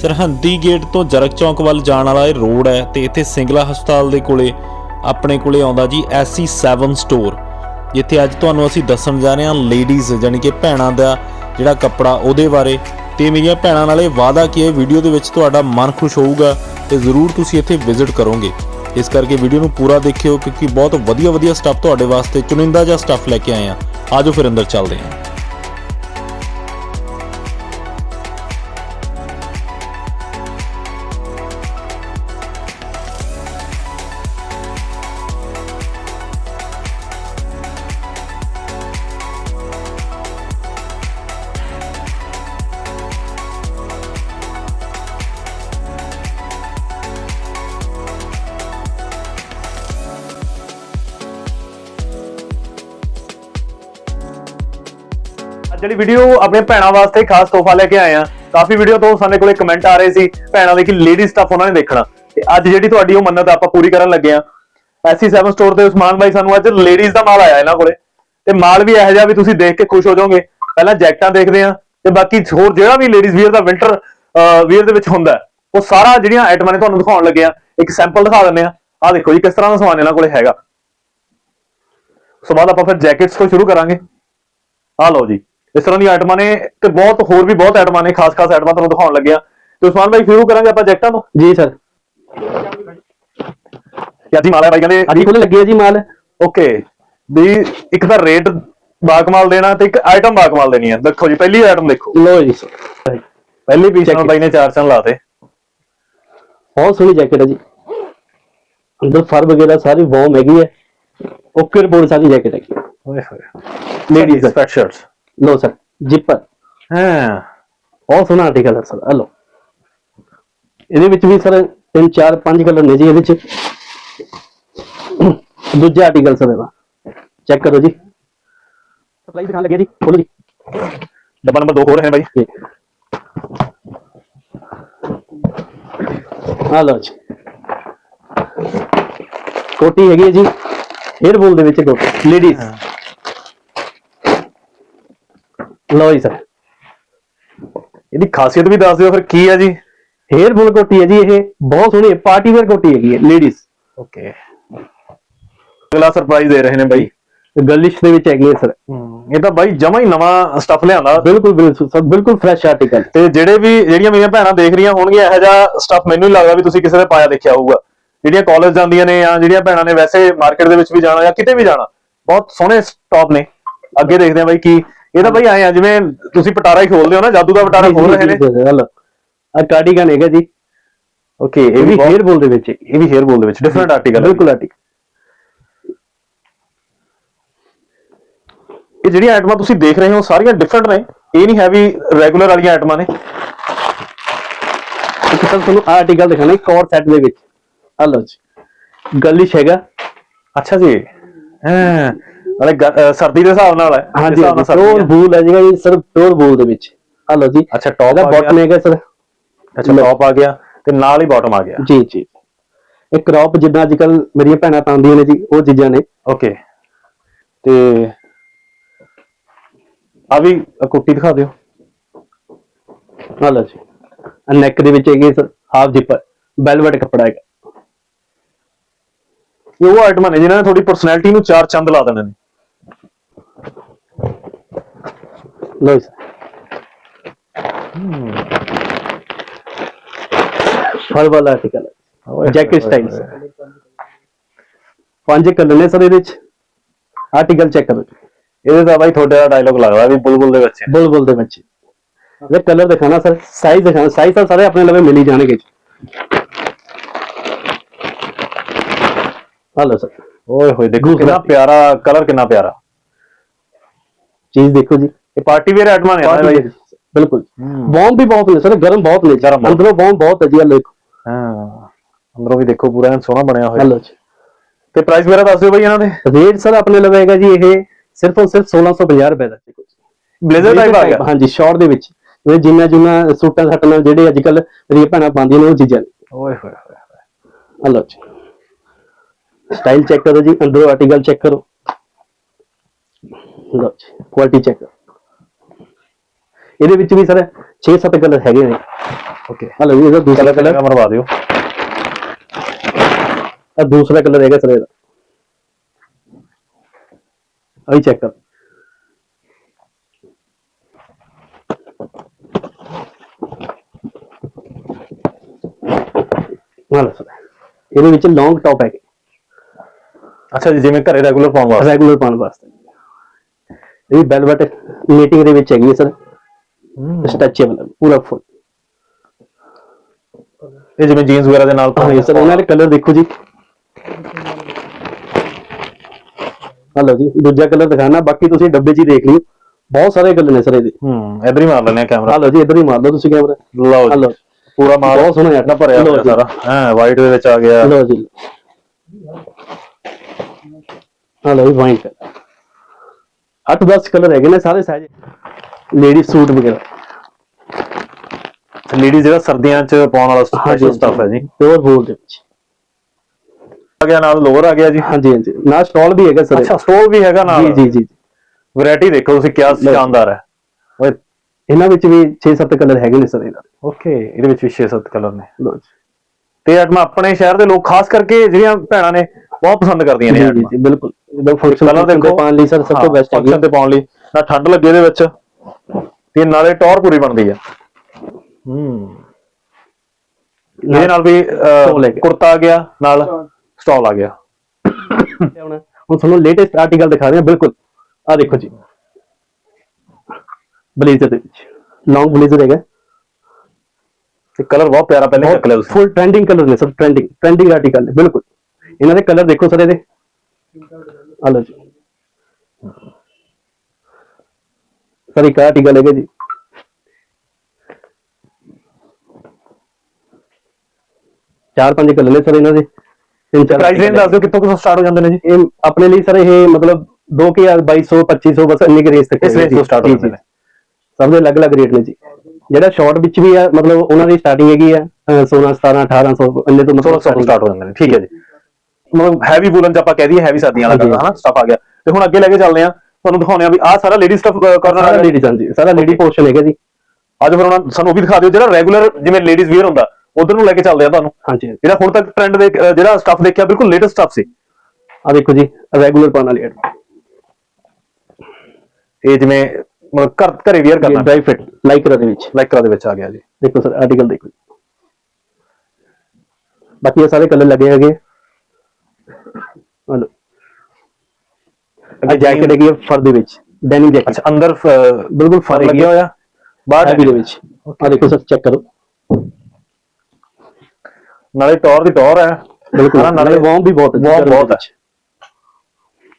Sirhindi gate ਤੋਂ ਜਰਗ ਚੌਂਕ ਵੱਲ ਜਾਣ ਵਾਲਾ ਇਹ ਰੋਡ ਹੈ ਤੇ ਇੱਥੇ ਸਿੰਗਲਾ ਹਸਪਤਾਲ ਦੇ ਕੋਲੇ, ਆਪਣੇ ਕੋਲੇ ਆਉਂਦਾ ਜੀ SC7 ਸਟੋਰ ਜਿੱਥੇ ਅੱਜ ਤੁਹਾਨੂੰ ਅਸੀਂ ਦੱਸਣ ਜਾ ਰਹੇ ਹਾਂ ਲੇਡੀਜ਼ ਯਾਨੀ ਕਿ ਭੈਣਾਂ ਦਾ ਜਿਹੜਾ ਕੱਪੜਾ ਉਹਦੇ ਬਾਰੇ, ਤੇ ਮੇਰੀਆਂ ਭੈਣਾਂ ਨਾਲ ਇਹ ਵਾਅਦਾ ਕੀ ਹੈ ਵੀਡੀਓ ਦੇ ਵਿੱਚ ਤੁਹਾਡਾ ਮਨ ਖੁਸ਼ ਹੋਊਗਾ ਤੇ ਜ਼ਰੂਰ ਤੁਸੀਂ ਇੱਥੇ ਵਿਜ਼ਿਟ ਕਰੋਗੇ। ਇਸ ਕਰਕੇ ਵੀਡੀਓ ਨੂੰ ਪੂਰਾ ਦੇਖਿਓ, ਕਿਉਂਕਿ ਬਹੁਤ ਵਧੀਆ ਵਧੀਆ ਸਟੱਫ ਤੁਹਾਡੇ ਵਾਸਤੇ, ਚੁਣਿੰਦਾ ਜਿਹਾ ਸਟੱਫ ਲੈ ਕੇ ਆਏ ਹਾਂ। ਆਜੋ ਫਿਰ ਅੰਦਰ ਚੱਲਦੇ ਹਾਂ। ਜਿਹੜੀ ਵੀਡੀਓ ਆਪਣੇ ਭੈਣਾਂ ਵਾਸਤੇ ਖਾਸ ਤੋਹਫਾ ਲੈ ਕੇ ਆਏ ਆ ਕਾਫੀ ਵੀਡੀਓ ਤੋਂ ਸਾਡੇ ਕੋਲੇ ਕਮੈਂਟ ਆ ਰਹੇ ਸੀ ਭੈਣਾਂ ਦੇ ਕਿ ਲੇਡੀ ਸਟੱਫ ਉਹਨਾਂ ਨੇ ਦੇਖਣਾ। ਤੇ ਅੱਜ ਜਿਹੜੀ ਤੁਹਾਡੀ ਉਹ ਮੰਨਤ ਆਪਾਂ ਪੂਰੀ ਕਰਨ ਲੱਗੇ ਆ SC7 ਸਟੋਰ ਤੇ ਉਸਮਾਨ ਬਾਈ ਸਾਨੂੰ ਅੱਜ ਲੇਡੀਜ਼ ਦਾ ਮਾਲ ਆਇਆ ਇਹਨਾਂ ਕੋਲੇ। ਤੇ ਮਾਲ ਵੀ ਇਹੋ ਜਿਹਾ ਵੀ ਤੁਸੀਂ ਦੇਖ ਕੇ ਖੁਸ਼ ਹੋ ਜਾਓਗੇ। ਪਹਿਲਾਂ ਜੈਕਟਾਂ ਦੇਖਦੇ ਆ ਤੇ ਬਾਕੀ ਹੋਰ ਜਿਹੜਾ ਵੀ ਲੇਡੀਜ਼ ਵੀਅਰ ਦਾ ਵਿੰਟਰ ਵੀਅਰ ਦੇ ਵਿੱਚ ਹੁੰਦਾ ਉਹ ਸਾਰਾ ਜਿਹੜੀਆਂ ਆਈਟਮਾਂ ਨੇ ਤੁਹਾਨੂੰ ਦਿਖਾਉਣ ਲੱਗੇ ਆ ਇੱਕ ਸੈਂਪਲ ਦਿਖਾ ਦਿੰਦੇ ਆ ਆਹ ਦੇਖੋ ਜੀ ਕਿਸ ਤਰ੍ਹਾਂ ਦਾ ਸਮਾਨ ਇਹਨਾਂ ਕੋਲੇ ਹੈਗਾ। ਉਸ ਤੋਂ ਬਾਅਦ ਆਪਾਂ ਫਿਰ ਜੈਕਟਸ ਤੋਂ ਸ਼ੁਰੂ ਕਰਾਂਗੇ। ਆਹ ਲਓ ਜੀ। ਇਸ ਤਰ੍ਹਾਂ ਦੀਆਂ ਆਈਟਮਾਂ ਨੇ ਤੇ ਬਹੁਤ ਹੋਰ ਵੀ ਬਹੁਤ ਆਈਟਮਾਂ ਨੇ ਖਾਸ-ਖਾਸ ਆਈਟਮਾਂ ਤੁਹਾਨੂੰ ਦਿਖਾਉਣ ਲੱਗਿਆ ਤੇ ਉਸਮਾਨ ਭਾਈ ਸ਼ੁਰੂ ਕਰਾਂਗੇ ਆਪਾਂ ਜੈਕਟਾਂ ਤੋਂ? ਜੀ ਸਰ ਯਾ ਜੀ ਮਾਲ ਹੈ ਭਾਈ ਕਹਿੰਦੇ ਅੱਜ ਕੋਲ ਲੱਗੇ ਜੀ ਮਾਲ। ਓਕੇ। ਵੀ ਇੱਕ ਤਾਂ ਰੇਟ ਬਾਕਮਾਲ ਦੇਣਾ ਤੇ ਇੱਕ ਆਈਟਮ ਬਾਕਮਾਲ ਦੇਣੀ ਹੈ ਦੇਖੋ ਜੀ ਪਹਿਲੀ ਆਈਟਮ ਦੇਖੋ। ਲੋ ਜੀ sir। ਪਹਿਲੀ ਪੀਸ ਨਾਲ ਬਾਈ ਨੇ ਚਾਰ ਚੰਨ ਲਾਤੇ। ਬਹੁਤ ਸੋਹਣੀ ਜੈਕਟ ਹੈ ਜੀ। ਅੰਦਰ ਫਰ ਵਗੈਰਾ ਸਾਰੀ ਵਾਰਮ ਹੈਗੀ ਹੈ ਓਕੇ ਰਿਪੋਰਟ ਸਾਰੀ ਜੈਕਟ ਹੈ। ਓਏ ਹੋਏ। Ladies ਦਾ। ਲੋ ਸਰ ਜਿੱਪਰ ਹਾਂ ਬਹੁਤ ਸੋਹਣਾ ਆਰਟੀਕਲ ਹੈ ਸਰ ਹਲੋ ਇਹਦੇ ਵਿੱਚ ਵੀ ਸਰ ਤਿੰਨ ਚਾਰ ਪੰਜ ਕਲਰ ਨੇ ਜੀ ਇਹਦੇ ਚ। ਦੂਜਾ ਆਰਟੀਕਲ ਸਰ ਇਹਦਾ। ਚੈੱਕ ਕਰੋ ਜੀ। ਸਪਲਾਈ ਦਿਖਾਣ ਲੱਗਿਆ ਜੀ। ਖੋਲੋ ਜੀ। ਡੱਬਾ ਨੰਬਰ 2 ਹੋਰ ਹੈ ਬਾਈ। ਇਹ। ਆ ਲਓ ਜੀ। ਕੋਟੀ ਹੈਗੀ ਹੈ ਜੀ। ਹੇਅਰ ਬੋਲ ਦੇ ਵਿੱਚ ਕੋਟੀ। ਲੇਡੀਜ਼ ਲਓ ਜੀ ਸਰ। ਇਹਦੀ ਖਾਸੀਅਤ ਵੀ ਦੱਸ ਦਿਓ ਫਿਰ ਕੀ ਹੈ ਜੀ? ਹੇਅਰ ਬੋਲ ਕੋਟੀ ਹੈ ਜੀ ਇਹ। ਬਹੁਤ ਸੋਹਣੀ ਪਾਰਟੀ ਵੇਅਰ ਕੋਟੀ ਹੈਗੀ ਹੈ ਲੇਡੀਜ਼ ਓਕੇ ਅਗਲਾ ਸਰਪ੍ਰਾਈਜ਼ ਦੇ ਰਹੇ ਨੇ ਬਾਈ। ਗਰਲਿਸ਼ ਦੇ ਵਿੱਚ ਹੈਗੀ ਹੈ ਸਰ। ਇਹ ਤਾਂ ਬਾਈ ਜਮਾ ਹੀ ਨਵਾਂ ਸਟੱਫ ਲਿਆਂਦਾ। ਬਿਲਕੁਲ ਬਿਲਕੁਲ ਸਰ ਬਿਲਕੁਲ ਫਰੈਸ਼ ਆਰਟੀਕਲ ਤੇ ਜਿਹੜੇ ਵੀ ਜਿਹੜੀਆਂ ਮੇਰੀਆਂ ਭੈਣਾਂ ਦੇਖ ਰਹੀਆਂ ਹੋਣਗੀਆਂ ਇਹੋ ਜਿਹਾ ਸਟੱਫ ਮੈਨੂੰ ਹੀ ਲੱਗਦਾ ਵੀ ਤੁਸੀਂ ਕਿਸੇ ਦੇ ਪਾਇਆ ਦੇਖਿਆ ਹੋਊਗਾ। ਜਿਹੜੀਆਂ ਕਾਲਜ ਜਾਂਦੀਆਂ ਨੇ ਜਾਂ ਜਿਹੜੀਆਂ ਭੈਣਾਂ ਨੇ ਵੈਸੇ ਮਾਰਕੀਟ ਦੇ ਵਿੱਚ ਵੀ ਜਾਣਾ ਜਾਂ ਕਿਤੇ ਵੀ ਜਾਣਾ ਬਹੁਤ ਸੋਹਣੇ ਸਟਾਪ ਨੇ। ਅੱਗੇ ਦੇਖਦੇ ਆ ਬਾਈ ਕੀ ਇਹ ਤਾਂ ਬਾਈ ਆਏ ਆ ਜਿਵੇਂ ਤੁਸੀਂ ਪਟਾਰਾ ਹੀ ਖੋਲਦੇ ਹੋ ਨਾ ਜਾਦੂ ਦਾ ਪਟਾਰਾ ਖੋਲ ਰਹੇ ਨੇ। ਹਲੋ ਆ ਕਾਰਡੀਗਨ ਹੈਗਾ ਜੀ। ਓਕੇ ਇਹ ਵੀ ਹੇਅਰ ਬੋਲ ਦੇ ਵਿੱਚ ਇਹ ਵੀ ਹੇਅਰ ਬੋਲ ਦੇ ਵਿੱਚ ਡਿਫਰੈਂਟ ਆਰਟੀਕਲ ਬਿਲਕੁਲ ਆਰਟੀਕਲ ਇਹ ਜਿਹੜੀਆਂ ਆਈਟਮਾਂ ਤੁਸੀਂ ਦੇਖ ਰਹੇ ਹੋ ਸਾਰੀਆਂ ਡਿਫਰੈਂਟ ਨੇ। ਇਹ ਨਹੀਂ ਹੈ ਵੀ ਰੈਗੂਲਰ ਵਾਲੀਆਂ ਆਈਟਮਾਂ ਨੇ। ਇੱਕ ਸਰ ਤੁਹਾਨੂੰ ਆਰਟੀਕਲ ਦਿਖਾਣਾ ਕੋਰ ਸੈੱਟ ਦੇ ਵਿੱਚ। ਆ ਲਓ ਜੀ। ਗਰਲਿਸ਼ ਹੈਗਾ। ਅੱਛਾ ਜੀ। ਹਾਂ। ਨਾਲੇ ਗ- ਸਰਦੀ ਦੇ ਹਿਸਾਬ ਨਾਲ ਹੈ। ਇਸ ਹਾਂਜੀ ਹਿਸਾਬ ਨਾਲ ਸਰਦੀ ਪਿਓਰ ਹੈ। ਬੂਲ ਹੈ ਜੀ ਸਰ ਪਿਓਰ ਬੂਲ ਦੇ ਵਿੱਚ। ਆ ਲਓ ਜੀ। ਅੱਛਾ ਟੌਪ ਇਹਦਾ ਆ ਗਿਆ। ਬਾਟਮ ਹੈਗਾ ਸਰ। ਅੱਛਾ ਟੌਪ ਆ ਗਿਆ ਤੇ ਨਾਲ ਹੀ ਬਾਟਮ ਆ ਗਿਆ। ਜੀ ਜੀ। ਇਹ ਕ੍ਰੌਪ ਜਿੱਦਾਂ ਅੱਜ ਕੱਲ ਮੇਰੀਆਂ ਭੈਣਾਂ ਪਾਉਂਦੀਆਂ ਨੇ ਜੀ ਉਹ ਚੀਜ਼ਾਂ ਨੇ। ਓਕੇ ਤੇ ਆ ਵੀ ਅ ਕੁੱਟੀ ਦਿਖਾ ਦਿਓ। ਆ ਲਓ ਜੀ। ਨੈਕ ਦੇ ਵਿੱਚ ਹੈਗੀ ਸਰ ਹਾਫ ਜਿਪਰ ਵੈਲਵਟ ਕੱਪੜਾ ਹੈਗਾ। ਇਹ ਉਹ ਆਈਟਮਾਂ ਨੇ ਜਿਨ੍ਹਾਂ ਨੇ ਤੁਹਾਡੀ ਪਰਸਨੈਲਿਟੀ ਨੂੰ ਚਾਰ ਚੰਦ ਲਾ ਦੇਣੇ ਨੇ। ਲਓ ਜੀ ਸਰ ਫਰ ਵਾਲਾ ਆਰਟੀਕਲ ਹੈ ਜੈਕਟ ਸਟਾਈਲ ਪੰਜ ਕਲਰ ਨੇ ਸਰ ਇਹਦੇ ਵਿੱਚ ਆਰਟੀਕਲ ਚੈੱਕ ਕਰੋ ਜੀ ਇਹਦੇ ਤਾਂ ਬਾਈ ਤੁਹਾਡੇ ਦਾ ਡਾਇਲੋਗ ਲੱਗਦਾ ਵੀ ਬੁਲਬੁਲ ਦੇ ਬੱਚੇ ਬੁਲਬੁਲ ਦੇ ਬੱਚੇ ਇਹ ਕਲਰ ਦਿਖਾਣਾ ਸਰ ਸਾਈਜ਼ ਦਿਖਾਣਾ ਸਾਈਜ਼ ਤਾਂ ਸਾਰੇ ਆਪਣੇ ਲਵੇ ਮਿਲ ਹੀ ਜਾਣਗੇ ਜੀ ਹਲੋ ਸਰ ਓਏ ਹੋਏ ਦੇਖੋ ਦੂਸਰਾ। ਕਿੰਨਾ ਪਿਆਰਾ ਕਲਰ ਕਿੰਨਾ ਪਿਆਰਾ ਚੀਜ਼ ਦੇਖੋ ਜੀ ਇਹ ਪਾਰਟੀ ਵੇਅਰ ਆਈਟਮਾਂ ਨੇ ਨਾ ਬਾਈ। ਬਿਲਕੁਲ। ਹੂੰ। ਬੌਮ ਵੀ ਬਹੁਤ ਨੇ ਸਰ ਗਰਮ ਬਹੁਤ ਨੇ। ਗਰਮ। ਅੰਦਰੋਂ ਬੌਮ ਬਹੁਤ ਹੈ ਜੀ ਹਲੋ ਦੇਖੋ। ਹਾਂ ਅੰਦਰੋਂ ਵੀ ਦੇਖੋ ਪੂਰਾ ਐਨ ਸੋਹਣਾ ਬਣਿਆ ਹੋਇਆ। ਹਲੋ ਜੀ। ਤੇ ਪ੍ਰਾਈਸ ਮੇਰਾ ਦੱਸ ਦਿਓ ਬਾਈ ਇਹਨਾਂ ਦੇ। ਰੇਟ ਸਰ ਆਪਣੇ ਲਵੇ ਹੈਗਾ ਜੀ ਇਹ ਸਿਰਫ ਔਰ ਸਿਰਫ 1650 ਰੁਪਏ ਦਾ ਬਲੇਜ਼ਰ ਟਾਈਪ ਆ ਗਿਆ? ਹਾਂਜੀ ਸ਼ਾਰਟ ਦੇ ਵਿੱਚ। ਜਿਵੇਂ ਜਿੰਨਾ ਜੁਨਾ ਸੂਟਾਂ ਸੱਟ ਨਾਲ ਜਿਹੜੇ ਅੱਜ ਕੱਲ ਮੇਰੀਆਂ ਭੈਣਾਂ ਪਾਉਂਦੀਆਂ ਨੇ ਉਹ ਚੀਜ਼ਾਂ ਨੇ। ਓਏ ਹੋਏ ਹੋਏ ਹੋਏ। ਹਲੋ ਜੀ। ਸਟਾਈਲ ਚੈੱਕ ਕਰੋ ਜੀ ਅੰਦਰੋਂ ਆਰਟੀਕਲ ਚੈੱਕ ਕਰੋ। ਲਓ ਜੀ ਕੁਆਲਿਟੀ ਚੈੱਕ ਇਹਦੇ ਵਿੱਚ ਵੀ ਸਰ 6-7 ਕਲਰ ਹੈਗੇ ਨੇ। ਓਕੇ ਹਲੋ ਜੀ ਇਹਦਾ ਦੂਸਰਾ ਕਲਰ ਮਰਵਾ ਦਿਓ। ਆ ਦੂਸਰਾ ਕਲਰ ਹੈਗਾ ਸਰ ਇਹਦਾ। ਆਈ ਚੈੱਕ ਕਰ। ਹਾਲ ਸਰ ਇਹਦੇ ਵਿੱਚ ਲੌਂਗ ਟੌਪ ਹੈ ਅੱਛਾ ਜੀ ਜਿਵੇਂ ਘਰੇ ਰੈਗੂਲਰ ਪਾਉਣ ਵਾਸਤੇ। ਰੈਗੂਲਰ ਪਾਉਣ ਵਾਸਤੇ। ਇਹ ਵੈਲਵਟ ਮੀਟਿੰਗ ਦੇ ਵਿੱਚ ਹੈਗੀ ਸਰ। ਸਟ੍ਰੈਚੇਬਲ ਪੂਰਾ ਫੁੱਲ ਇਹ ਜਿਵੇਂ ਜੀਨਸ ਵਗੈਰਾ ਦੇ ਨਾਲ ਹਾਂ ਸਰ ਇਹਨਾਂ ਦੇ ਕਲਰ ਦੇਖੋ ਜੀ। ਹਲੋ ਜੀ ਦੂਜਾ ਕਲਰ ਦਿਖਾਣਾ ਬਾਕੀ ਤੁਸੀਂ ਡੱਬੇ 'ਚ ਹੀ ਦੇਖ ਲਿਓ। ਬਹੁਤ ਸਾਰੇ ਕਲਰ ਨੇ ਸਰ ਇਹਦੇ। ਹੂੰ ਇਧਰ ਹੀ ਮਾਰ ਲੈਣੇ ਆ ਕੈਮਰਾ ਹਲੋ ਜੀ ਇੱਧਰ ਹੀ ਮਾਰ ਲਓ ਤੁਸੀਂ ਕੈਮਰਾ ਲਓ ਜੀ। ਹਲੋ ਪੂਰਾ ਮਾਲ ਬਹੁਤ ਸੋਹਣਾ ਨਾ ਭਰਿਆ ਲਓ ਹੋਇਆ। ਸਾਰਾ। ਹਾਂ ਵਾਈਟ ਦੇ ਵਿੱਚ ਆ ਗਿਆ। ਹਲੋ ਜੀ। ਹਲੋ ਜੀ ਕਲਰ 8-10 ਕਲਰ ਹੈਗੇ ਨੇ ਸਾਰੇ ਸਾਈਜ਼ ਲੇਡੀ ਸੂਟ ਵਗੈਰਾ। ਲੇਡੀ ਜਿਹੜਾ ਸਰਦੀਆਂ 'ਚ ਪਾਉਣ ਵਾਲਾ ਸਪੈਸ਼ਲ ਸਟਫ ਹੈ ਜੀ। ਪਿਓਰ ਵੂਲ ਦੇ ਵਿੱਚ। ਆ ਗਿਆ ਨਾਲ ਲੋਅਰ ਆ ਗਿਆ ਜੀ। ਹਾਂਜੀ ਹਾਂਜੀ। ਨਾਲ ਸਟਾਲ ਵੀ ਹੈਗਾ ਸਰ। ਅੱਛਾ ਸਟੋਲ ਵੀ ਹੈਗਾ ਨਾਲ। ਜੀ ਜੀ ਜੀ ਵੈਰਾਈਟੀ ਦੇਖੋ ਤੁਸੀਂ ਕਿਆ ਸ਼ਾਨਦਾਰ ਹੈ। ਓਏ। ਇਹਨਾਂ ਵਿੱਚ ਵੀ 6-7 ਕਲਰ ਹੈਗੇ ਨੇ ਸਰ ਇਹਨਾਂ ਦੇ। ਓਕੇ ਇਹਦੇ ਵਿੱਚ ਵੀ 6-7 ਕਲਰ ਨੇ। ਲਓ ਜੀ। ਤੇ ਆਈਟਮਾਂ ਆਪਣੇ ਸ਼ਹਿਰ ਦੇ ਲੋਕ ਖਾਸ ਕਰਕੇ ਜਿਹੜੀਆਂ ਭੈਣਾਂ ਨੇ ਬਹੁਤ ਪਸੰਦ ਕਰਦੀਆਂ ਨੇ ਜੀ ਜੀ ਬਿਲਕੁਲ। ਫੰਕਸ਼ਨ ਕਲਰ ਦੇਖੋ। ਪਾਉਣ ਲਈ ਸਰ ਸਭ ਤੋਂ ਬੈਸਟ ਹੈ ਫੰਕਸ਼ਨ ਤੇ ਪਾਉਣ ਲਈ। ਨਾ ਠੰਡ ਲੱਗੇ ਦੇ ਵਿੱਚ। ਤੇ ਨਾਲੇ ਟੌਰ ਪੂਰੀ ਬਣਦੀ ਆ। ਹੂੰ। ਇਹਦੇ ਨਾਲ ਵੀ। ਕੁੜਤਾ ਆ ਗਿਆ ਨਾਲ ਸਟਾਲ। ਆ ਗਿਆ। ਹੁਣ ਹੁਣ ਤੁਹਾਨੂੰ ਲੇਟੈਸਟ ਆਰਟੀਕਲ ਦਿਖਾ ਰਹੇ ਹਾਂ ਬਿਲਕੁਲ। ਆ ਦੇਖੋ ਜੀ। ਬਲੇਜ਼ਰ ਦੇ ਵਿੱਚ। ਲੌਂਗ ਬਲੇਜ਼ਰ ਹੈਗਾ। ਤੇ ਕਲਰ ਬਹੁਤ ਪਿਆਰਾ ਪਹਿਲੇ ਚੱਕ ਲਿਆ ਤੁਸੀਂ। ਫੁੱਲ ਟ੍ਰੈਂਡਿੰਗ ਕਲਰ ਨੇ ਸਰ ਟ੍ਰੈਂਡਿੰਗ ਟ੍ਰੈਂਡਿੰਗ ਆਰਟੀਕਲ ਨੇ ਬਿਲਕੁਲ। ਇਹਨਾਂ ਦੇ ਕਲਰ ਦੇਖੋ ਸਰ ਇਹਦੇ ਆ ਲਓ ਜੀ। ਸਰ ਇੱਕ ਆਰਟੀਕਲ ਹੈਗਾ ਜੀ। ਚਾਰ ਪੰਜ ਕਲਰ ਨੇ ਸਰ ਇਹਨਾਂ ਦੇ। ਤਿੰਨ ਚਾਰ ਪ੍ਰਾਈਸ ਰੇਂਜ ਦੱਸ ਦਿਓ ਕਿੱਥੋਂ ਕਿੱਥੋਂ ਸਟਾਰਟ ਹੋ ਜਾਂਦੇ ਨੇ ਜੀ? ਇਹ ਆਪਣੇ ਲਈ ਸਰ ਇਹ ਮਤਲਬ 2000 2200 2500 ਬਸ ਇੰਨੇ ਕੁ ਰੇਂਜ ਤੱਕ ਇਸ range ਤੋਂ start ਜੀ, ਹੁੰਦੇ ਜੀ। ਨੇ। ਸਭ ਦੇ ਅਲੱਗ-ਅਲੱਗ ਰੇਟ ਨੇ ਜੀ। ਜਿਹੜਾ ਸ਼ਾਰਟ ਵਿੱਚ ਵੀ ਆ ਮਤਲਬ ਉਹਨਾਂ ਦੀ ਸਟਾਰਟਿੰਗ ਹੈਗੀ ਆ ਅਹ 16 17 1800 ਇੰਨੇ ਤੋਂ ਮਤਲਬ 1600 ਤੋਂ ਸਟਾਰਟ ਹੋ ਜਾਂਦੇ ਨੇ। ਠੀਕ ਹੈ ਜੀ। ਮਤਲਬ ਹੈਵੀ ਵੂਲਨ ਚ ਆਪਾਂ ਕਹਿ ਦਈਏ ਹੈਵੀ ਸਰਦੀਆਂ ਵਾਲਾ। ਕਰਦਾ ਹਨਾ ਸਟਫ ਆ ਗਿਆ। ਤੇ ਹੁਣ ਅੱਗੇ ਲੈ ਕੇ ਚੱਲਦੇ ਆ ਤੁਹਾਨੂੰ ਦਿਖਾਉਂਦੇ ਆ ਵੀ ਆਹ ਸਾਰਾ ਲੇਡੀ ਸਟਫ ਕਰਨਾ ਸਾਰਾ ਲੇਡੀ ਹਾਂਜੀ ਸਾਰਾ ਲੇਡੀ ਪੋਰਸ਼ਨ ਹੈਗਾ ਜੀ। ਅੱਜ ਫਿਰ ਉਹਨਾਂ ਸਾਨੂੰ ਉਹ ਵੀ ਦਿਖਾ ਦਿਓ ਜਿਹੜਾ ਰੈਗੂਲਰ ਜਿਵੇਂ ਲੇਡੀਜ਼ ਵੇਅਰ ਹੁੰਦਾ ਉਧਰ ਨੂੰ ਲੈ ਕੇ ਚੱਲਦੇ ਆ ਤੁਹਾਨੂੰ। ਹਾਂਜੀ ਜਿਹੜਾ ਹੁਣ ਤੱਕ ਟ੍ਰੈਂਡ ਦੇ ਜਿਹੜਾ ਸਟਫ ਦੇਖਿਆ ਬਿਲਕੁਲ ਲੇਟੈਸਟ ਸਟਫ ਸੀ। ਆ ਦੇਖੋ ਜੀ ਰੈਗੂਲਰ ਪਾਉਣ ਵਾਲੀ ਇਹ ਜਿਵੇਂ ਮਤਲਬ ਘਰ ਘਰੇ ਵੇਅਰ ਕਰਨਾ। ਡਰਾਈ ਫਿਟ ਲਾਈਕਰਾ ਦੇ ਵਿੱਚ। ਲਾਈਕਰਾ ਦੇ ਵਿੱਚ ਆ ਗਿਆ ਜੀ। ਦੇਖੋ ਸਰ ਆਰਟੀਕਲ ਦੇਖੋ ਬਾਕੀ ਇਹ ਸਾਰੇ ਕਲਰ ਲੱਗੇ ਹੈਗੇ। ਹਲੋ। ਅੱਗੇ ਜੈਕਟ ਹੈਗੀ ਹੈ ਫਰ ਦੇ ਵਿੱਚ ਡੈਨਿਮ ਜੈਕਟ ਅੱਛਾ ਅੰਦਰ ਬਿਲਕੁਲ ਫਰ ਲੱਗਿਆ ਹੋਇਆ ਬਾਹਰ ਹੈਵੀ ਦੇ ਵਿੱਚ ਆ ਦੇਖੋ ਸਰ ਚੈੱਕ ਕਰੋ। ਨਾਲੇ ਟੌਰ ਦੀ ਟੌਰ ਹੈ। ਬਿਲਕੁਲ। ਨਾਲੇ ਵਾਰਮ ਵੀ ਬਹੁਤ ਹੈ warm ਬਹੁਤ ਹੈ।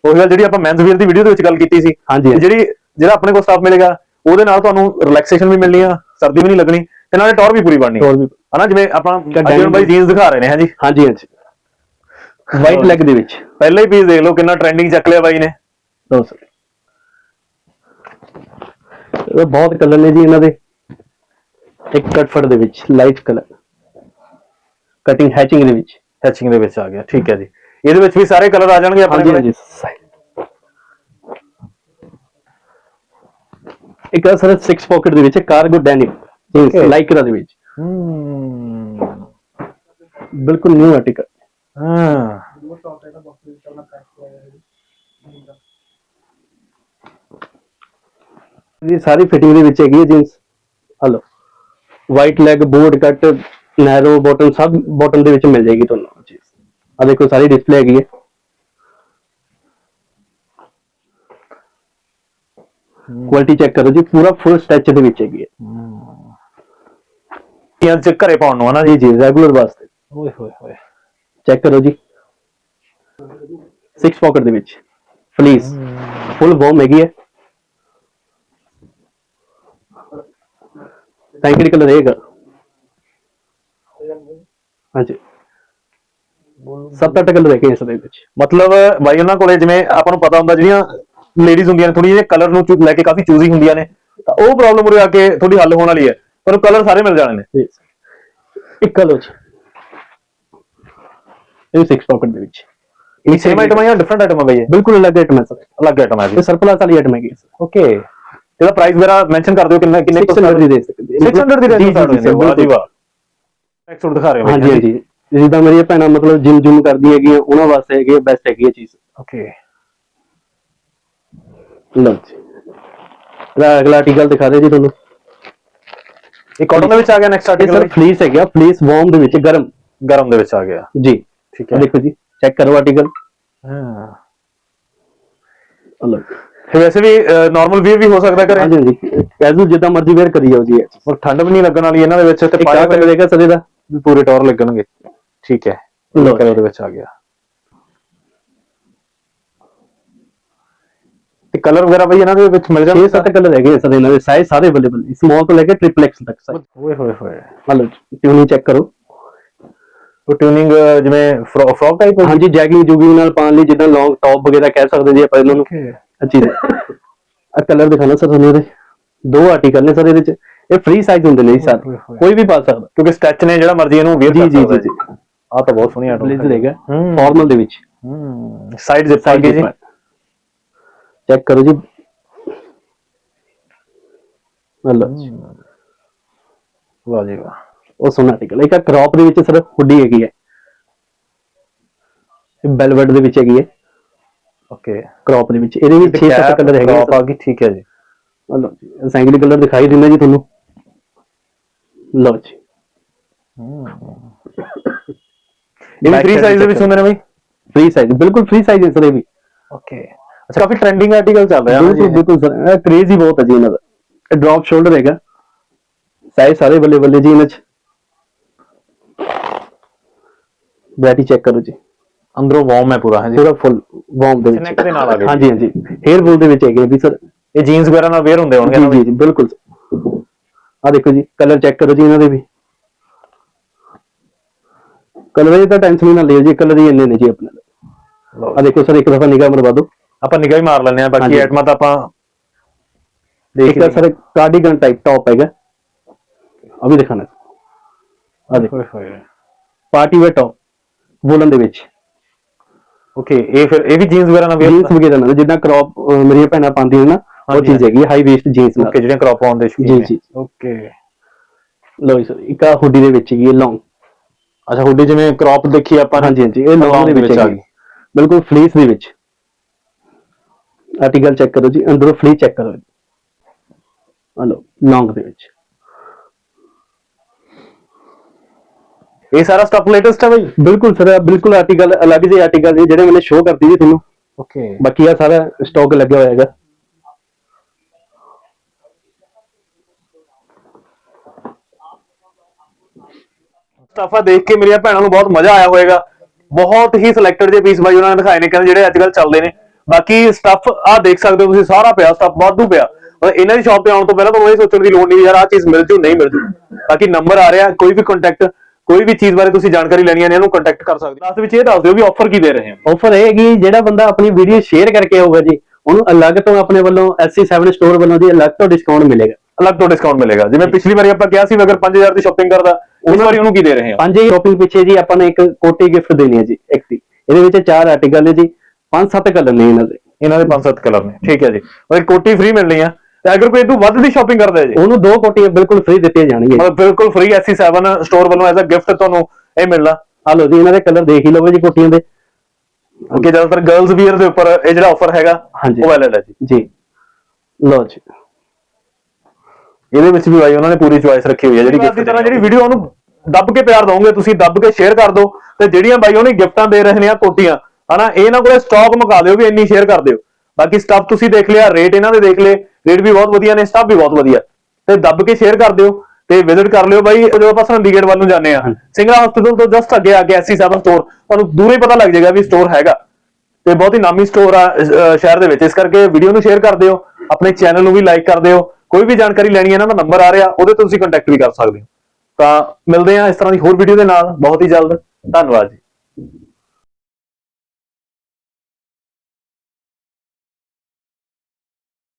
ਉਹੀ ਗੱਲ ਜਿਹੜੀ ਆਪਾਂ ਮੈਨਸ ਵੇਅਰ ਦੀ ਵੀਡੀਓ ਦੇ ਵਿੱਚ ਗੱਲ ਕੀਤੀ ਸੀ। ਜਿਹੜੀ ਜਿਹੜਾ ਆਪਣੇ ਕੋਲ ਸਟਾਫ ਮਿਲੇਗਾ ਉਹਦੇ ਨਾਲ ਤੁਹਾਨੂੰ ਰਿਲੈਕਸੇਸ਼ਨ ਵੀ ਮਿਲਣੀ ਆ ਸਰਦੀ ਵੀ ਨਹੀਂ ਲੱਗਣੀ ਤੇ ਨਾਲੇ ਟੌਰ ਵੀ ਪੂਰੀ ਬਣਨੀ ਟੌਰ ਵੀ ਹਨਾ ਜਿਵੇਂ ਆਪਾਂ ਅਜੀਨ ਬਾਈ ਜੀਨਸ ਦਿਖਾ ਰਹੇ ਨੇ ਹਾਂਜੀ। ਹਾਂਜੀ ਹਾਂਜੀ। ਵਾਈਟ ਲੈਗ ਦੇ ਵਿੱਚ। ਪਹਿਲਾ ਹੀ ਪੀਸ ਦੇਖ ਲਓ ਕਿੰਨਾ ਟ੍ਰੈਂਡਿੰਗ ਚੱਕ ਲਿਆ ਬਾਈ ਨੇ। ਲਓ ਸਰ। ਇਹ ਬਹੁਤ ਕਲਰ ਨੇ ਜੀ ਇਹਨਾਂ ਦੇ। ਇੱਕ ਕਟਫਟ ਦੇ ਵਿੱਚ ਲਾਈਟ ਕਲਰ ਕਟਿੰਗ ਹੈਚਿੰਗ ਦੇ ਵਿੱਚ। ਟੱਚਿੰਗ ਦੇ ਵਿੱਚ ਆ ਗਿਆ ਠੀਕ ਹੈ ਜੀ। ਇਹਦੇ ਵਿੱਚ ਵੀ ਸਾਰੇ ਕਲਰ ਆ ਜਾਣਗੇ ਆਪਣੇ ਹਾਂਜੀ ਕੋਲ? ਹਾਂਜੀ ਇੱਕ ਆ ਸਰ 6 ਪਾਕਟ ਦੇ ਵਿੱਚ ਕਾਰਗੋ ਡੈਨਿਮ Okay. ਲਾਈਕਰਾ ਦੇ ਵਿੱਚ। ਹੂੰ। ਬਿਲਕੁਲ ਨਿਊ ਆਰਟੀਕਲ ਹਾਂ। ਇਹ ਸਾਰੀ ਫਿਟਿੰਗ ਦੇ ਵਿੱਚ ਹੈਗੀ ਹੈ jeans hello wide leg boot cut narrow bottom ਸਭ ਬਾਟਮ ਦੇ ਵਿੱਚ ਮਿਲ ਜਾਏਗੀ ਤੁਹਾਨੂੰ ਚੀਜ਼। ਆ ਦੇਖੋ ਸਾਰੀ ਡਿਸਪਲੇ ਹੈਗੀ ਹੈ। ਕੁਆਲਿਟੀ ਚੈੱਕ ਕਰੋ ਜੀ ਪੂਰਾ ਫੁੱਲ ਸਟੈਚ ਦੇ ਵਿੱਚ ਹੈਗੀ ਹੈ। ਇਹ ਚ ਘਰੇ ਪਾਉਣ ਨੂੰ ਹਨਾ ਜੀ। ਜੀ ਜੀ ਰੈਗੂਲਰ ਵਾਸਤੇ। ਓਏ ਹੋਏ ਹੋਏ। ਚੈੱਕ ਕਰੋ ਜੀ। 6 ਪਾਕਟ ਦੇ ਵਿੱਚ। ਪਲੀਜ਼ ਫੁੱਲ ਵਾਰਮ ਹੈਗੀ ਹੈ। ਕਲਰ ਰਹੇਗਾ? ਹਾਂਜੀ। ਸੱਤ ਅੱਠ ਕਲਰ ਹੈਗੇ ਇਸ ਦੇ ਵਿੱਚ। ਮਤਲਬ ਬਾਈ ਉਹਨਾਂ ਕੋਲੇ ਜਿਵੇਂ ਆਪਾਂ ਨੂੰ ਪਤਾ ਹੁੰਦਾ ਜਿਹੜੀਆਂ ਲੇਡੀਜ਼ ਹੁੰਦੀਆਂ ਨੇ ਥੋੜੀ ਜਿਹੀ ਕਲਰ ਨੂੰ ਲੈ ਕੇ ਕਾਫੀ ਚੂਜ਼ੀ ਹੁੰਦੀਆਂ ਨੇ ਤਾਂ ਉਹ ਪ੍ਰੋਬਲਮ ਉਰੇ ਆ ਕੇ ਥੋੜੀ ਹੱਲ ਹੋਣ ਵਾਲੀ ਹੈ। ਪਰ ਕਲਰ ਸਾਰੇ ਮਿਲ ਜਾਣੇ ਨੇ। ਇੱਕ ਕਲਰ ਚ। ਇਹ 6 ਪਾਕਟ ਦੇ ਵਿੱਚ। ਇਹ ਸੇਮ ਆਈਟਮ ਹੈ ਜਾਂ ਡਿਫਰੈਂਟ ਆਈਟਮ ਹੈ ਬਾਈ ਬਿਲਕੁਲ ਅਲੱਗ ਆਈਟਮ ਹੈ ਸਰ। ਅਲੱਗ ਆਈਟਮ ਹੈ ਜੀ। ਸਰਪਲਸ ਵਾਲੀ ਆਈਟਮ ਹੈਗੀ ਸਰ। ਓਕੇ ਇਹਦਾ ਪ੍ਰਾਈਸ ਵਗੈਰਾ ਮੈਂਸ਼ਨ ਕਰ ਦਿਓ ਕਿੰਨਾ ਕਿੰਨੇ 600 ਦੀ ਦੇ ਸਕਦੇ 600 ਦੀ ਰੇਂਜ ਸਟਾਰਟ ਹੋ ਜਾਂਦੀ ਹੈ ਵਾਹ। ਜੀ ਵਾਹ ਦਿਖਾ ਰਹੇ ਹੋ ਹਾਂਜੀ ਹਾਂਜੀ। ਜਿੱਦਾਂ ਮੇਰੀਆਂ ਭੈਣਾਂ ਮਤਲਬ ਜਿਮ ਜੁਮ ਕਰਦੀ ਹੈਗੀਆਂ ਉਹਨਾਂ ਵਾਸਤੇ ਹੈਗੀ ਬੈਸਟ ਹੈਗੀ ਇਹ ਚੀਜ਼। ਓਕੇ ਲਓ ਜੀ। ਅਗਲਾ ਆਰਟੀਕਲ ਦਿਖਾ ਦੇ ਜੀ ਤੁਹਾਨੂੰ। ਇਹ ਕਾਟਨ ਦੇ ਵਿੱਚ ਆ ਗਿਆ ਨੈਕਸਟ ਆਰਟੀਕਲ ਸਰ ਫਲੀਸ ਹੈਗਾ ਫਲੀਸ ਵਾਰਮ ਦੇ ਵਿੱਚ ਗਰਮ। ਗਰਮ ਦੇ ਵਿੱਚ ਆ ਗਿਆ। ਜੀ। ਠੀਕ ਹੈ। ਦੇਖੋ ਜੀ ਚੈੱਕ ਕਰੋ ਆਰਟੀਕਲ ਹਾਂ। ਤੇ ਵੈਸੇ ਵੀ ਨਾਰਮਲ ਵੀਅਰ ਵੀ ਹੋ ਸਕਦਾ ਕਰੇ ਹਾਂਜੀ ਹਾਂਜੀ। ਕੈਜੂਅਲ ਜਿੱਦਾਂ ਮਰਜ਼ੀ ਵੇਅਰ ਕਰੀ ਜਾਓ ਜੀ ਔਰ ਠੰਡ ਵੀ ਨਹੀਂ ਲੱਗਣ ਵਾਲੀ ਇਹਨਾਂ ਦੇ ਵਿੱਚ ਤੇ ਪਾਇਆ ਕਲਰ ਹੈਗਾ ਸਰ ਇਹਦਾ ਵੀ ਪੂਰੇ ਟੌਰ ਲੱਗਣਗੇ। ਠੀਕ ਹੈ। ਲਓ ਕਲਰ ਦੇ ਵਿੱਚ ਆ ਗਿਆ। ਤੇ ਕਲਰ ਵਗੈਰਾ ਬਈ ਇਹਨਾਂ ਦੇ ਵਿੱਚ ਮਿਲ ਜਾਂਦੇ 6-7 ਕਲਰ ਹੈਗੇ ਸਰ ਇਹਨਾਂ ਦੇ ਸਾਈਜ਼ ਸਾਰੇ ਅਵੇਲੇਬਲ ਸਮਾਲ ਤੋਂ ਲੈ ਕੇ ਟ੍ਰਿਪਲ ਐਕਸ ਤੱਕ ਸਾਈਜ਼ ਓਏ ਹੋਏ ਹੋਏ। ਮਤਲਬ ਟਿਊਨਿੰਗ ਚੈੱਕ ਕਰੋ। ਉਹ ਟਿਊਨਿੰਗ ਜਿਵੇਂ ਫਰੋਕ ਟਾਈਪ ਹਾਂਜੀ ਜੈਗਿੰਗ ਜੂਗਿੰਗ ਨਾਲ ਪਾਉਣ ਲਈ ਜਿੱਦਾਂ ਲੌਂਗ ਟੌਪ ਵਗੈਰਾ ਕਹਿ ਸਕਦੇ ਜੀ ਆਪਾਂ ਇਹਨਾਂ ਨੂੰ। ਆ ਚੀਜ਼ ਆ ਕਲਰ ਦਿਖਾਣਾ ਸਰ ਤੁਹਾਨੂੰ ਇਹਦੇ। ਦੋ ਆਰਟੀਕਲ ਨੇ ਸਰ ਇਹਦੇ ਚ। ਇਹ ਫ੍ਰੀ ਸਾਈਜ਼ ਹੁੰਦੇ ਨੇ ਜੀ ਸਾਰੇ। ਕੋਈ ਵੀ ਪਾ ਸਕਦਾ। ਕਿਉਂਕਿ ਸਟੈਚ ਨੇ ਜਿਹੜਾ ਮਰਜ਼ੀ ਇਹਨੂੰ ਵੇਅਰ ਕਰ ਸਕਦਾ। ਜੀ ਜੀ। ਆ ਤਾਂ ਬਹੁਤ ਸੋਹਣੀ ਆਟੋ ਬਲੇਜ਼ਰ ਹੈਗਾ। ਫਾਰਮਲ ਦੇ ਵਿੱਚ। ਹੂੰ। ਸਾਈਡ ਜਿਪ ਸਾਈਜ਼ ਜੀ। ਚੈੱਕ ਕਰੋ ਜੀ। ਮਤਲਬ ਵਾਹ ਜੀ ਵਾਹ। ਉਹ ਸੋਹਣਾ ਆਰਟੀਕਲ ਇੱਕ ਕ੍ਰੌਪ ਦੇ ਵਿੱਚ ਸਰ ਹੁੱਡੀ ਹੈਗੀ ਹੈ। ਬੈਲਵਟ ਦੇ ਵਿੱਚ ਹੈਗੀ ਹੈ। ਓਕੇ ਕ੍ਰੌਪ ਦੇ ਵਿੱਚ ਇਹਦੇ ਵਿੱਚ 6-7 ਕਲਰ ਹੈਗੇ ਆ। ਗਈ ਠੀਕ ਹੈ ਜੀ। ਲਓ ਜੀ ਸੈਂਗਲੀ ਕਲਰ ਦਿਖਾਈ ਦਿੰਦਾ ਜੀ ਤੁਹਾਨੂੰ। ਲਓ ਜੀ। ਇਹ ਵੀ ਫ੍ਰੀ ਸਾਈਜ਼ ਦੇ ਵਿੱਚ ਹੁੰਦੇ ਨੇ ਬਈ? ਫ੍ਰੀ ਸਾਈਜ਼ ਬਿਲਕੁਲ ਫ੍ਰੀ ਸਾਈਜ਼ ਹੈ ਸਰ ਇਹ ਵੀ। ਓਕੇ ਅੱਛਾ ਕਾਫੀ ਟ੍ਰੈਂਡਿੰਗ ਆਰਟੀਕਲ ਚੱਲ ਰਿਹਾ ਹੈ ਬਿਲਕੁਲ ਬਿਲਕੁਲ ਸਰ। ਇਹ ਕ੍ਰੇਜ਼ ਬਹੁਤ ਹੈ ਜੀ ਇਹਨਾਂ ਦਾ। ਇਹ ਡ੍ਰੌਪ ਸ਼ੋਲਡਰ ਹੈਗਾ। ਸਾਈਜ਼ ਸਾਰੇ ਬੱਲੇ ਬੱਲੇ ਜੀ ਇਹਨਾਂ ਚ। ਵੈਰਾਈਟੀ ਚੈੱਕ ਕਰੋ ਜੀ। ਅੰਦਰੋਂ ਵਾਰਮ ਹੈ ਪੂਰਾ। ਹੈ ਜੀ ਪੂਰਾ ਫੁੱਲ ਵਾਰਮ ਦੇ Neck ਦੇ ਨਾਲ ਆ ਵਿੱਚ ਗਿਆ ਹਾਂਜੀ ਹਾਂਜੀ। ਹੇਅਰ ਬੋਲ ਦੇ ਵਿੱਚ ਹੈਗੇ ਵੀ ਸਰ ਇਹ ਜੀਨਸ ਵਗੈਰਾ ਨਾਲ ਵੇਅਰ ਹੁੰਦੇ ਹੋਣਗੇ ਜੀ ਨਾ ਜੀ ਜੀ ਬਿਲਕੁਲ। ਆ ਦੇਖੋ ਜੀ ਕਲਰ ਚੈੱਕ ਕਰੋ ਜੀ ਇਹਨਾਂ ਦੇ ਵੀ। ਕਲਰ ਦੀ ਤਾਂ ਟੈਨਸ਼ਨ ਹੀ ਨਾ ਲਿਓ ਜੀ ਕਲਰ ਹੀ ਇੰਨੇ ਨੇ ਜੀ ਆਪਣੇ ਲਓ ਆ ਦੇਖੋ ਸਰ ਇੱਕ ਦਫਾ ਨਿਗਾਹ ਮਰਵਾ ਦਿਓ। ਆਪਾਂ ਨਿਗਾਹ ਹੀ ਮਾਰ ਲੈਂਦੇ ਆ ਬਾਕੀ ਹਾਂਜੀ। ਆਈਟਮਾਂ ਤਾਂ ਆਪਾਂ ਦੇਖ ਇੱਕ ਸਰ ਕਾਰਡੀਗਨ ਟਾਈਪ ਟੌਪ ਹੈਗਾ। ਵੀ ਦਿਖਾਣਾ ਆ ਦੇਖੋ। ਪਾਰਟੀ ਵੇਅਰ ਟੌਪ ਵੂਲਨ ਦੇ ਵਿੱਚ। ਓਕੇ ਇਹ ਫਿਰ ਇਹ ਵੀ ਜੀਨਸ ਵਗੈਰਾ ਨਾਲ ਵੇਅਰ ਜੀਨਸ ਵਗੈਰਾ ਨਾਲ ਜਿੱਦਾਂ ਕ੍ਰੌਪ ਮੇਰੀਆਂ ਭੈਣਾਂ ਪਾਉਂਦੀਆਂ ਨੇ ਨਾ ਉਹ ਚੀਜ਼ ਹੈਗੀ ਹਾਈ ਵੇਸਟ ਜੀਨਸ ਨਾਲ। ਓਕੇ ਜਿਹੜੀਆਂ ਕ੍ਰੌਪ ਆਨ ਦੇ ਜੀ, ਜੀ। ਓਕੇ ਲਓ ਸਰ ਇੱਕ ਆ ਹੁੱਡੀ ਦੇ ਵਿੱਚ ਹੈਗੀ ਹੈ ਲੌਂਗ ਅੱਛਾ ਹੁੱਡੀ ਜਿਵੇਂ ਕ੍ਰੌਪ ਦੇਖੀ ਆਪਾਂ ਹਾਂਜੀ ਹਾਂਜੀ ਇਹ ਲੌਂਗ ਦੇ ਵਿੱਚ ਹੈਗੀ। ਬਿਲਕੁਲ ਫਲੀਸ ਦੇ ਵਿੱਚ। ਆਰਟੀਕਲ ਚੈੱਕ ਕਰੋ ਜੀ ਅੰਦਰੋਂ ਫਲੀ ਚੈੱਕ ਕਰੋ ਹਲੋ ਲੌਂਗ ਦੇ ਵਿੱਚ। ਇਹ ਸਾਰਾ ਸਟਾਕ ਲੇਟੈਸਟ ਹੈ ਬਈ? ਬਿਲਕੁਲ ਸਰ ਬਿਲਕੁਲ ਆਰਟੀਕਲ ਅਲੱਗ ਜਿਹੇ ਆਰਟੀਕਲ ਨੇ ਜਿਹੜੇ ਮੈंने ਸ਼ੋਅ ਕਰਤੀ ਜੀ ਤੁਹਾਨੂੰ। ਓਕੇ ਬਾਕੀ ਆ ਸਾਰਾ ਸਟਾਕ ਲੱਗਿਆ ਹੋਇਆ ਹੈਗਾ। ਸਟਾਫਾ ਦੇਖ ਕੇ ਮੇਰੀਆਂ ਭੈਣਾਂ ਨੂੰ ਬਹੁਤ ਮਜ਼ਾ ਆਇਆ ਹੋਵੇਗਾ। ਬਹੁਤ ਹੀ ਸਿਲੈਕਟਡ ਜੇ ਪੀਸ ਬਾਈ ਉਹਨਾਂ ਨੇ ਦਿਖਾਏ ਨੇ ਕਹਿੰਦੇ ਜਿਹੜੇ ਅੱਜ ਕੱਲ ਚੱਲਦੇ ਨੇ। ਬਾਕੀ ਸਟੱਫ ਆ ਦੇਖ ਸਕਦੇ ਹੋ ਤੁਸੀਂ ਸਾਰਾ ਪਿਆ ਸਟੱਫ ਵਾਧੂ ਪਿਆ। ਔਰ ਇਹਨਾਂ ਦੀ ਸ਼ਾਪ ਤੇ ਆਉਣ ਤੋਂ ਪਹਿਲਾਂ ਤੁਹਾਨੂੰ ਇਹ ਸੋਚਣ ਦੀ ਲੋੜ ਨਹੀਂ ਯਾਰ ਆਹ ਚੀਜ਼ ਮਿਲ ਜੂ ਨਹੀਂ ਮਿਲ ਜੂ। ਬਾਕੀ ਨੰਬਰ ਆ ਰਿਹਾ ਕੋਈ ਵੀ ਕੰਟੈਕਟ ਕੋਈ ਵੀ ਚੀਜ਼ ਬਾਰੇ ਤੁਸੀਂ ਜਾਣਕਾਰੀ ਲੈਣੀ ਹੈ ਇਹਨੂੰ ਕੰਟੈਕਟ ਕਰ ਸਕਦੇ ਹੋ। ਲਾਸਟ ਵਿੱਚ ਇਹ ਦੱਸ ਦਿਓ ਵੀ ਆਫਰ ਕੀ ਦੇ ਰਹੇ ਹੋ। ਆਫਰ ਇਹ ਹੈ ਕਿ ਜਿਹੜਾ ਬੰਦਾ ਆਪਣੀ ਵੀਡੀਓ ਸ਼ੇਅਰ ਕਰਕੇ ਆਊਗਾ ਜੀ ਉਹਨੂੰ ਅਲੱਗ ਤੋਂ ਆਪਣੇ ਵੱਲੋਂ SC7 ਸਟੋਰ ਵੱਲੋਂ ਜੀ ਅਲੱਗ ਤੋਂ ਡਿਸਕਾਊਂਟ ਮਿਲੇਗਾ। ਅਲੱਗ ਤੋਂ ਡਿਸਕਾਊਂਟ ਮਿਲੇਗਾ। ਜਿਵੇਂ ਪਿਛਲੀ ਵਾਰੀ ਆਪਾਂ ਕਿਹਾ ਸੀ ਅਗਰ 5000 ਦੀ ਸ਼ਾਪਿੰਗ ਕਰਦਾ ਇਸ ਵਾਰੀ ਉਹਨੂੰ ਕੀ ਦੇ ਰਹੇ ਹੋ? ਪੰਜ ਸ਼ਾਪਿੰਗ ਪਿੱਛੇ ਜੀ ਆਪਾਂ ਨੇ ਇੱਕ ਕੋਟੀ ਗਿਫਟ ਦੇਣੀ ਹੈ ਜੀ ਇੱਕ ਦੀ। ਇਹਦੇ ਵਿੱਚ ਚਾਰ ਆਰਟੀਕਲ ਨੇ ਜੀ ਪੰਜ ਸੱਤ ਕਲਰ ਨੇ ਇਹਨਾਂ ਦੇ। ਇਹਨਾਂ ਦੇ 5-7 ਕਲਰ ਨੇ। ਠੀਕ ਹੈ ਜੀ। ਔਰ ਇੱਕ ਕੋਟੀ ਫ੍ਰੀ ਮਿਲਣੀ ਆ। ਤੇ ਅਗਰ ਕੋਈ ਇਹ ਤੋਂ ਵੱਧ ਦੀ ਸ਼ਾਪਿੰਗ ਕਰਦਾ ਹੈ ਜੀ। ਉਹਨੂੰ ਦੋ ਕੋਟੀਆਂ ਬਿਲਕੁਲ ਫ੍ਰੀ ਦਿੱਤੀਆਂ ਜਾਣਗੀਆਂ ਮਤਲਬ ਬਿਲਕੁਲ ਫ੍ਰੀ SC7 ਸਟੋਰ ਵੱਲੋਂ ਐਜ਼ ਅ ਗਿਫਟ ਤੁਹਾਨੂੰ ਇਹ ਮਿਲਣਾ। ਆ ਲਓ ਜੀ ਇਹਨਾਂ ਦੇ ਕਲਰ ਦੇਖ ਹੀ ਲਵੋ ਜੀ ਕੋਟੀਆਂ ਦੇ। ਕਿਉਂਕਿ ਜ਼ਿਆਦਾਤਰ ਗਰਲਸ ਵੀਅਰ ਦੇ ਉੱਪਰ ਇਹ ਜਿਹੜਾ ਆਫਰ ਹੈਗਾ। ਉਹ ਵੈਲਿਡ ਹੈ ਜੀ। ਜੀ। ਲਓ ਜੀ। ਇਹਦੇ ਵਿੱਚ ਵੀ ਬਾਈ ਉਹਨਾਂ ਨੇ ਪੂਰੀ ਚੁਆਇਸ ਰੱਖੀ ਹੋਈ ਹੈ ਜਿਹੜੀ ਗਿਫਟ ਦੀ ਤਰ੍ਹਾਂ ਜਿਹੜੀ ਵੀਡੀਓ ਉਹਨੂੰ ਦੱਬ ਕੇ ਪਿਆਰ ਦੋਗੇ ਤੁਸੀਂ ਦੱਬ ਕੇ ਸ਼ੇਅਰ ਕਰ ਦਿਓ ਤੇ ਜਿਹੜੀਆਂ ਬਾਈ ਉਹਨੇ ਗਿਫਟਾਂ ਦੇ ਰਹੇ ਨੇ ਆ ਕੋਟੀਆਂ ਹਨਾ ਇਹ ਇਹਨਾਂ ਕੋਲੇ ਸਟਾਕ ਮੁਕਾ ਦਿਓ ਵੀ ਇੰਨੀ ਸ਼ੇਅਰ ਕਰ ਦਿਓ। ਬਾਕੀ ਸਟਾਫ ਤੁਸੀਂ ਦੇਖ ਲਿਆ ਰੇਟ ਇਹਨਾਂ ਦੇ ਦੇਖ ਲਏ ਰੇਟ ਵੀ ਬਹੁਤ ਵਧੀਆ ਨੇ ਸਟਾਫ ਵੀ ਬਹੁਤ ਵਧੀਆ। ਤੇ ਦੱਬ ਕੇ ਸ਼ੇਅਰ ਕਰ ਦਿਓ ਤੇ ਵਿਜ਼ਿਟ ਕਰ ਲਿਓ ਬਾਈ ਜਦੋਂ ਆਪਾਂ ਸੰਦੀਗੜ ਵੱਲ ਨੂੰ ਜਾਂਦੇ ਆ ਸਿੰਗਲਾ ਹਸਪੀਟਲ ਤੋਂ ਜਸਟ ਅੱਗੇ ਆ ਕੇ SC7 ਸਟੋਰ ਤੁਹਾਨੂੰ ਦੂਰੇ ਪਤਾ ਲੱਗ ਜਾਏਗਾ ਵੀ ਸਟੋਰ ਹੈਗਾ। ਤੇ ਬਹੁਤ ਹੀ ਨਾਮੀ ਸਟੋਰ ਆ ਸ਼ਹਿਰ ਦੇ ਵਿੱਚ। ਇਸ ਕਰਕੇ ਵੀਡੀਓ ਨੂੰ ਸ਼ੇਅਰ ਕਰ ਦਿਓ ਆਪਣੇ ਚੈਨਲ ਨੂੰ ਵੀ ਲਾਈਕ ਕਰ ਦਿਓ। ਕੋਈ ਵੀ ਜਾਣਕਾਰੀ ਲੈਣੀ ਹੈ ਇਹਨਾਂ ਦਾ ਨੰਬਰ ਆ ਰਿਹਾ ਉਹਦੇ ਤੋਂ ਤੁਸੀਂ ਕੰਟੈਕਟ ਵੀ ਕਰ ਸਕਦੇ ਹੋ। ਤਾਂ ਮਿਲਦੇ ਹਾਂ ਇਸ ਤਰ੍ਹਾਂ ਦੀ ਹੋਰ ਵੀਡੀਓ ਦੇ ਨਾਲ। ਬਹੁਤ ਹੀ ਜਲਦ। ਧੰਨਵਾਦ ਜੀ।